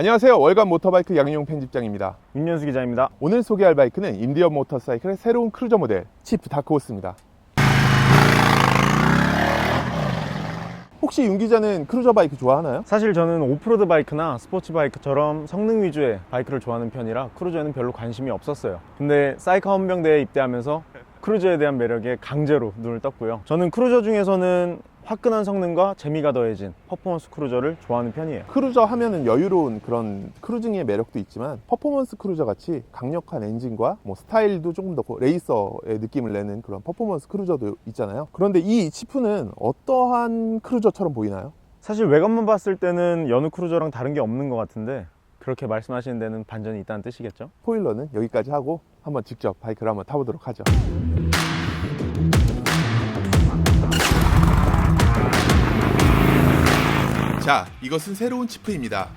안녕하세요. 월간 모터바이크 양용 편집장입니다. 윤현수 기자입니다. 오늘 소개할 바이크는 인디언 모터사이클의 새로운 크루저 모델 치프 다크호스입니다. 혹시 윤 기자는 크루저 바이크 좋아하나요? 사실 저는 오프로드 바이크나 스포츠 바이크처럼 성능 위주의 바이크를 좋아하는 편이라 크루저에는 별로 관심이 없었어요. 근데 사이카 헌병대에 입대하면서 크루저에 대한 매력에 강제로 눈을 떴고요. 저는 크루저 중에서는 화끈한 성능과 재미가 더해진 퍼포먼스 크루저를 좋아하는 편이에요. 크루저 하면은 여유로운 그런 크루징의 매력도 있지만 퍼포먼스 크루저 같이 강력한 엔진과 뭐 스타일도 조금 더 레이서의 느낌을 내는 그런 퍼포먼스 크루저도 있잖아요. 그런데 이 치프는 어떠한 크루저처럼 보이나요? 사실 외관만 봤을 때는 여느 크루저랑 다른 게 없는 것 같은데 그렇게 말씀하시는 데는 반전이 있다는 뜻이겠죠? 스포일러는 여기까지 하고 한번 직접 바이크를 한번 타보도록 하죠. 자, 이것은 새로운 치프입니다.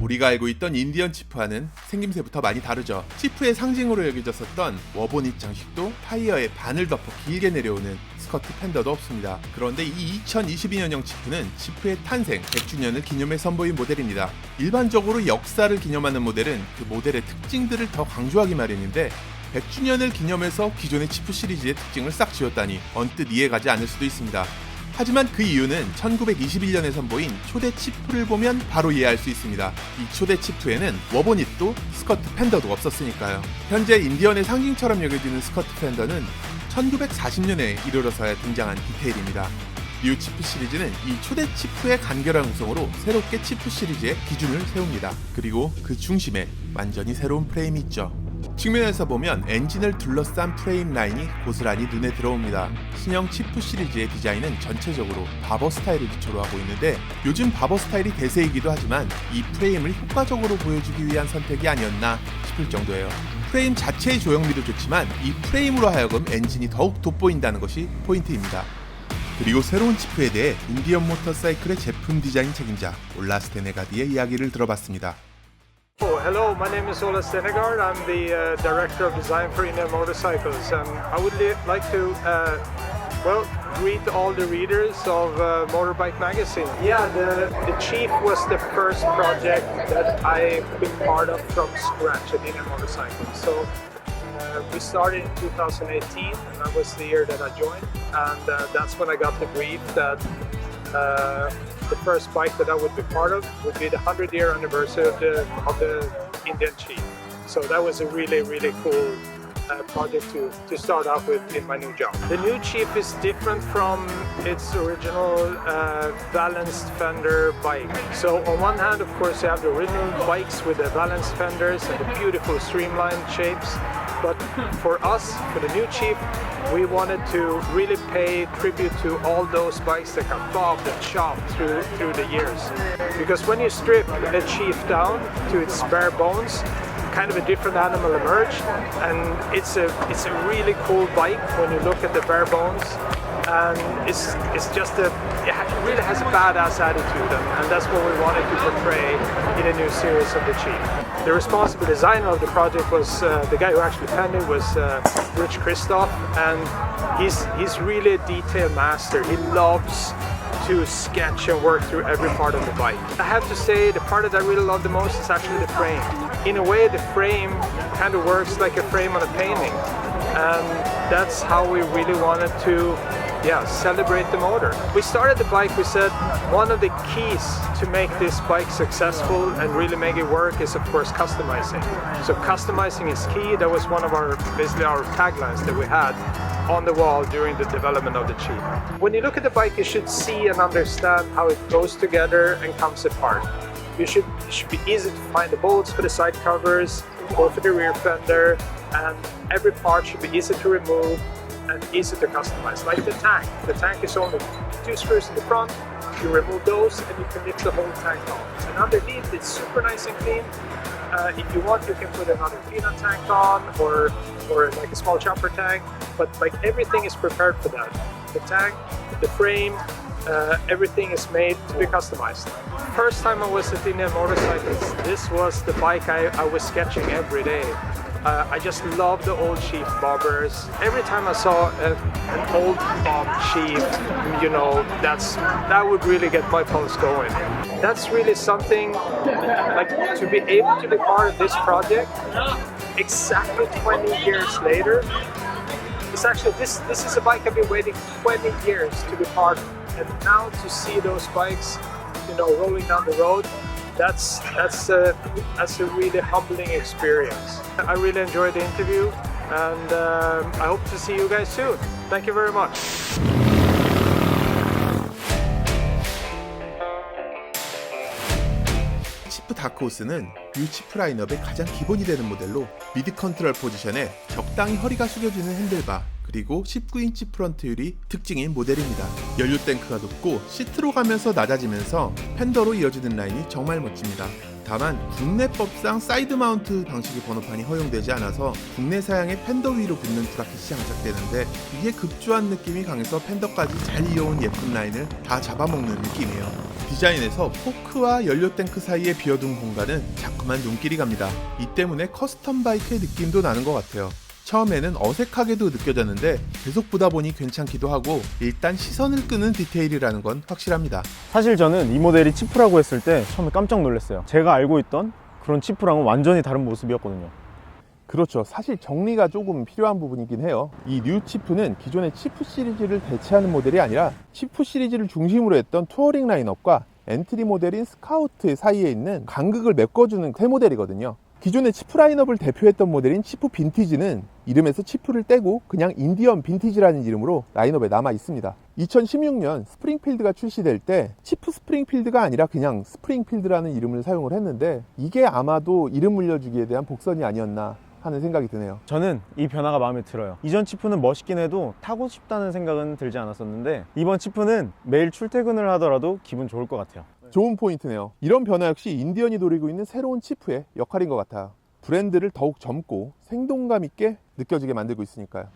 우리가 알고 있던 인디언 치프와는 생김새부터 많이 다르죠. 치프의 상징으로 여겨졌었던 워보닛 장식도 타이어에 반을 덮어 길게 내려오는 스커트 팬더도 없습니다. 그런데 이 2022년형 치프는 치프의 탄생 100주년을 기념해 선보인 모델입니다. 일반적으로 역사를 기념하는 모델은 그 모델의 특징들을 더 강조하기 마련인데 100주년을 기념해서 기존의 치프 시리즈의 특징을 싹 지웠다니 언뜻 이해가지 않을 수도 있습니다. 하지만 그 이유는 1921년에 선보인 초대 치프를 보면 바로 이해할 수 있습니다. 이 초대 치프에는 워보닛도 스커트 팬더도 없었으니까요. 현재 인디언의 상징처럼 여겨지는 스커트 팬더는 1940년에 이르러서야 등장한 디테일입니다. 뉴 치프 시리즈는 이 초대 치프의 간결한 구성으로 새롭게 치프 시리즈의 기준을 세웁니다. 그리고 그 중심에 완전히 새로운 프레임이 있죠. 측면에서 보면 엔진을 둘러싼 프레임 라인이 고스란히 눈에 들어옵니다. 신형 치프 시리즈의 디자인은 전체적으로 바버 스타일을 기초로 하고 있는데 요즘 바버 스타일이 대세이기도 하지만 이 프레임을 효과적으로 보여주기 위한 선택이 아니었나 싶을 정도예요. 프레임 자체의 조형미도 좋지만 이 프레임으로 하여금 엔진이 더욱 돋보인다는 것이 포인트입니다. 그리고 새로운 치프에 대해 인디언 모터사이클의 제품 디자인 책임자 올라 스테네가디의 이야기를 들어봤습니다. Oh, hello, my name is Ola Stenegard. I'm the uh, director of design for Indian Motorcycles, and I would li- like to, uh, well, greet all the readers of uh, Motorbike Magazine. Yeah, the, the Chief was the first project that I've been part of from scratch at Indian Motorcycles. So uh, we started in 2018, and that was the year that I joined, and uh, that's when I got the brief that uh, the first bike that I would be part of would be the 100 year anniversary of the, of the Indian Chief. So that was a really, really cool uh, project to, to start off with in my new job. The new Chief is different from its original uh, balanced fender bike. So on one hand, of course, you have the original bikes with the balanced fenders and the beautiful streamlined shapes. But for us, for the new Chief, we wanted to really pay tribute to all those bikes that got bobbed and chopped through through the years. Because when you strip a Chief down to its bare bones, kind of a different animal emerged, and it's a it's a really cool bike when you look at the bare bones. And it's it's just a it it really has a badass attitude, and, and that's what we wanted to portray in a new series of the Chief. The responsible designer of the project was uh, the guy who actually penned it was uh, Rich Christoph, and he's he's really a detail master. He loves to sketch and work through every part of the bike. I have to say, the part that I really love the most is actually the frame. In a way, the frame kind of works like a frame on a painting, and that's how we really wanted to yeah, celebrate the motor. We started the bike, we said one of the keys to make this bike successful and really make it work is of course customizing. So customizing is key. That was one of our basically our taglines that we had on the wall during the development of the Chief. When you look at the bike, you should see and understand how it goes together and comes apart. You should it should be easy to find the bolts for the side covers, or for the rear fender, and every part should be easy to remove and easy to customize. Like the tank. The tank is only two screws in the front. You remove those and you can lift the whole tank off. And underneath it's super nice and clean. Uh, if you want, you can put another peanut tank on or or like a small chopper tank. But like everything is prepared for that. The tank, the frame, uh, everything is made to be customized. First time I was at Indian Motorcycles, this was the bike I, I was sketching every day. Uh, I just love the old Chief bobbers. Every time I saw a, an old bob Chief, you know, that's that would really get my pulse going. That's really something like to be able to be part of this project exactly 20 years later. It's actually this this is a bike I've been waiting 20 years to be part of, and now to see those bikes, you know, rolling down the road, that's that's a that's a really humbling experience. I really enjoyed the interview, and um, I hope to see you guys soon. Thank you very much. 치프 다크호스는 뷰 치프 라인업의 가장 기본이 되는 모델로 미드 컨트롤 포지션에 적당히 허리가 숙여지는 핸들바 그리고 19인치 프런트 휠이 특징인 모델입니다. 연료 탱크가 높고 시트로 가면서 낮아지면서 팬더로 이어지는 라인이 정말 멋집니다. 다만 국내법상 사이드 마운트 방식의 번호판이 허용되지 않아서 국내 사양의 팬더 위로 붙는 브라켓이 장착되는데 이게 급조한 느낌이 강해서 팬더까지 잘 이어온 예쁜 라인을 다 잡아먹는 느낌이에요. 디자인에서 포크와 연료 탱크 사이에 비어둔 공간은 자꾸만 눈길이 갑니다. 이 때문에 커스텀 바이크의 느낌도 나는 것 같아요. 처음에는 어색하게도 느껴졌는데 계속 보다 보니 괜찮기도 하고 일단 시선을 끄는 디테일이라는 건 확실합니다. 사실 저는 이 모델이 치프라고 했을 때 처음에 깜짝 놀랐어요. 제가 알고 있던 그런 치프랑은 완전히 다른 모습이었거든요. 그렇죠. 사실 정리가 조금 필요한 부분이긴 해요. 이 뉴 치프는 기존의 치프 시리즈를 대체하는 모델이 아니라 치프 시리즈를 중심으로 했던 투어링 라인업과 엔트리 모델인 스카우트 사이에 있는 간극을 메꿔주는 새 모델이거든요. 기존의 치프 라인업을 대표했던 모델인 치프 빈티지는 이름에서 치프를 떼고 그냥 인디언 빈티지라는 이름으로 라인업에 남아 있습니다. 2016년 스프링필드가 출시될 때 치프 스프링필드가 아니라 그냥 스프링필드라는 이름을 사용을 했는데 이게 아마도 이름 물려주기에 대한 복선이 아니었나 하는 생각이 드네요. 저는 이 변화가 마음에 들어요. 이전 치프는 멋있긴 해도 타고 싶다는 생각은 들지 않았었는데 이번 치프는 매일 출퇴근을 하더라도 기분 좋을 것 같아요. 좋은 포인트네요. 이런 변화 역시 인디언이 노리고 있는 새로운 치프의 역할인 것 같아요. 브랜드를 더욱 젊고 생동감 있게 느껴지게 만들고 있으니까요.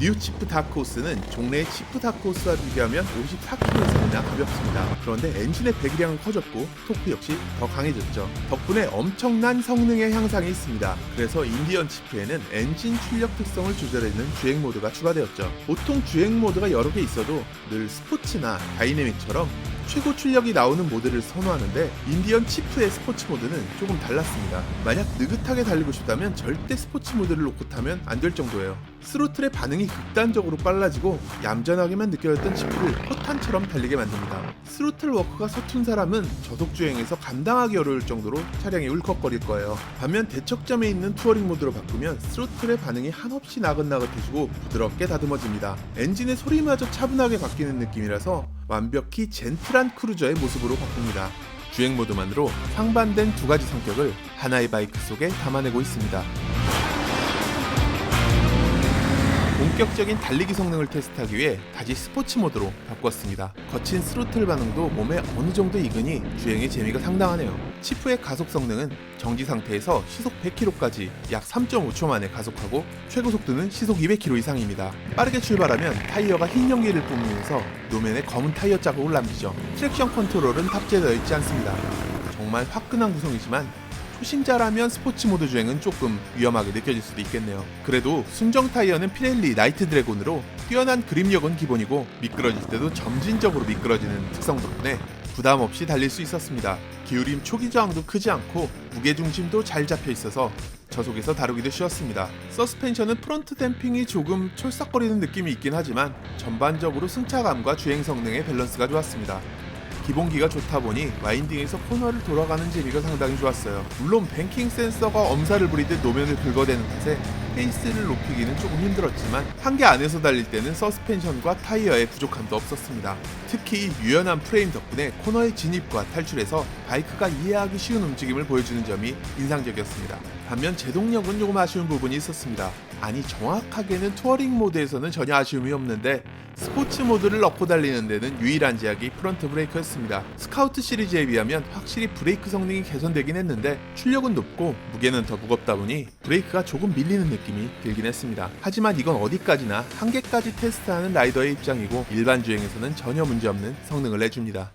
뉴 치프 다크호스는 종래의 치프 다크호스와 비교하면 54kg이 나 가볍습니다. 그런데 엔진의 배기량은 커졌고 토크 역시 더 강해졌죠. 덕분에 엄청난 성능의 향상이 있습니다. 그래서 인디언 치프에는 엔진 출력 특성을 조절해주는 주행 모드가 추가되었죠. 보통 주행 모드가 여러 개 있어도 늘 스포츠나 다이내믹처럼 최고 출력이 나오는 모드를 선호하는데 인디언 치프의 스포츠 모드는 조금 달랐습니다. 만약 느긋하게 달리고 싶다면 절대 스포츠 모드를 놓고 타면 안 될 정도예요. 스로틀의 반응이 극단적으로 빨라지고 얌전하게만 느껴졌던 치프를 포탄처럼 달리게 만듭니다. 스로틀 워크가 서툰 사람은 저속 주행에서 감당하기 어려울 정도로 차량이 울컥거릴 거예요. 반면 대척점에 있는 투어링 모드로 바꾸면 스로틀의 반응이 한없이 나긋나긋해지고 부드럽게 다듬어집니다. 엔진의 소리마저 차분하게 바뀌는 느낌이라서 완벽히 젠틀한 크루저의 모습으로 바꿉니다. 주행 모드만으로 상반된 두 가지 성격을 하나의 바이크 속에 담아내고 있습니다. 본격적인 달리기 성능을 테스트하기 위해 다시 스포츠 모드로 바꿨습니다. 거친 스로틀 반응도 몸에 어느 정도 익으니 주행의 재미가 상당하네요. 치프의 가속 성능은 정지 상태에서 시속 100km까지 약 3.5초 만에 가속하고 최고 속도는 시속 200km 이상입니다. 빠르게 출발하면 타이어가 흰 연기를 뿜으면서 노면에 검은 타이어 자국을 남기죠. 트랙션 컨트롤은 탑재되어 있지 않습니다. 정말 화끈한 구성이지만 초심자라면 스포츠 모드 주행은 조금 위험하게 느껴질 수도 있겠네요. 그래도 순정 타이어는 피렐리 나이트 드래곤으로 뛰어난 그립력은 기본이고 미끄러질 때도 점진적으로 미끄러지는 특성 덕분에 부담 없이 달릴 수 있었습니다. 기울임 초기 저항도 크지 않고 무게 중심도 잘 잡혀 있어서 저속에서 다루기도 쉬웠습니다. 서스펜션은 프론트 댐핑이 조금 촐싹거리는 느낌이 있긴 하지만 전반적으로 승차감과 주행 성능의 밸런스가 좋았습니다. 기본기가 좋다 보니 와인딩에서 코너를 돌아가는 재미가 상당히 좋았어요. 물론 뱅킹 센서가 엄살을 부리듯 노면을 긁어대는 탓에 페이스를 높이기는 조금 힘들었지만 한계 안에서 달릴 때는 서스펜션과 타이어의 부족함도 없었습니다. 특히 유연한 프레임 덕분에 코너의 진입과 탈출에서 바이크가 이해하기 쉬운 움직임을 보여주는 점이 인상적이었습니다. 반면 제동력은 조금 아쉬운 부분이 있었습니다. 아니 정확하게는 투어링 모드에서는 전혀 아쉬움이 없는데 스포츠 모드를 넣고 달리는 데는 유일한 제약이 프론트 브레이크였습니다. 스카우트 시리즈에 비하면 확실히 브레이크 성능이 개선되긴 했는데 출력은 높고 무게는 더 무겁다 보니 브레이크가 조금 밀리는 느낌이 들긴 했습니다. 하지만 이건 어디까지나 한계까지 테스트하는 라이더의 입장이고 일반 주행에서는 전혀 문제없는 성능을 내줍니다.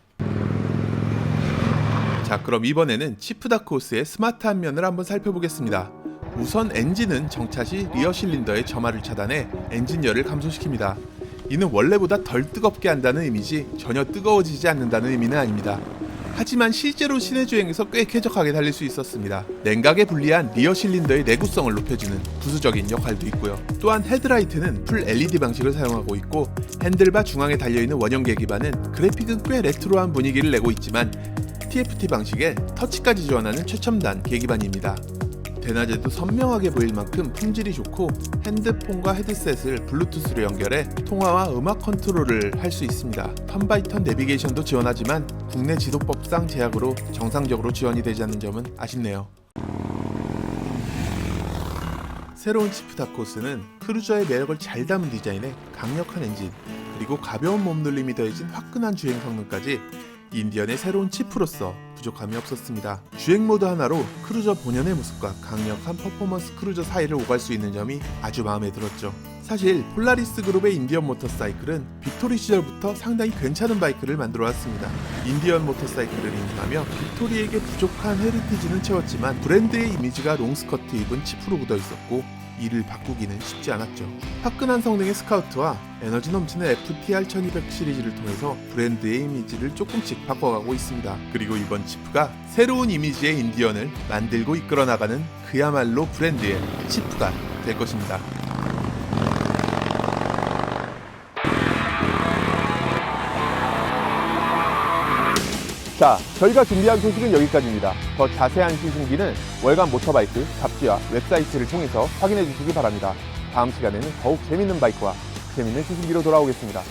자 그럼 이번에는 치프다코스의 스마트한 면을 한번 살펴보겠습니다. 우선 엔진은 정차 시 리어 실린더의 점화를 차단해 엔진열을 감소시킵니다. 이는 원래보다 덜 뜨겁게 한다는 의미지 전혀 뜨거워지지 않는다는 의미는 아닙니다. 하지만 실제로 시내 주행에서 꽤 쾌적하게 달릴 수 있었습니다. 냉각에 불리한 리어 실린더의 내구성을 높여주는 부수적인 역할도 있고요. 또한 헤드라이트는 풀 LED 방식을 사용하고 있고 핸들바 중앙에 달려있는 원형 계기판은 그래픽은 꽤 레트로한 분위기를 내고 있지만 TFT 방식의 터치까지 지원하는 최첨단 계기판입니다. 대낮에도 선명하게 보일 만큼 품질이 좋고 핸드폰과 헤드셋을 블루투스로 연결해 통화와 음악 컨트롤을 할 수 있습니다. 턴바이턴 내비게이션도 지원하지만 국내 지도법상 제약으로 정상적으로 지원이 되지 않는 점은 아쉽네요. 새로운 치프 다코스는 크루저의 매력을 잘 담은 디자인에 강력한 엔진 그리고 가벼운 몸놀림이 더해진 화끈한 주행 성능까지 인디언의 새로운 치프로서 부족함이 없었습니다. 주행 모드 하나로 크루저 본연의 모습과 강력한 퍼포먼스 크루저 사이를 오갈 수 있는 점이 아주 마음에 들었죠. 사실 폴라리스 그룹의 인디언 모터사이클은 빅토리 시절부터 상당히 괜찮은 바이크를 만들어 왔습니다. 인디언 모터사이클을 인증하며 빅토리에게 부족한 헤리티지는 채웠지만 브랜드의 이미지가 롱스커트 입은 치프로 묻어 있었고 이를 바꾸기는 쉽지 않았죠. 화끈한 성능의 스카우트와 에너지 넘치는 FTR 1200 시리즈를 통해서 브랜드의 이미지를 조금씩 바꿔가고 있습니다. 그리고 이번 치프가 새로운 이미지의 인디언을 만들고 이끌어 나가는 그야말로 브랜드의 치프가 될 것입니다. 자, 저희가 준비한 소식은 여기까지입니다. 더 자세한 시승기는 월간 모터바이크 잡지와 웹사이트를 통해서 확인해 주시기 바랍니다. 다음 시간에는 더욱 재밌는 바이크와 재밌는 시승기로 돌아오겠습니다.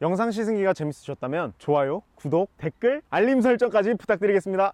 영상 시승기가 재밌으셨다면 좋아요, 구독, 댓글, 알림 설정까지 부탁드리겠습니다.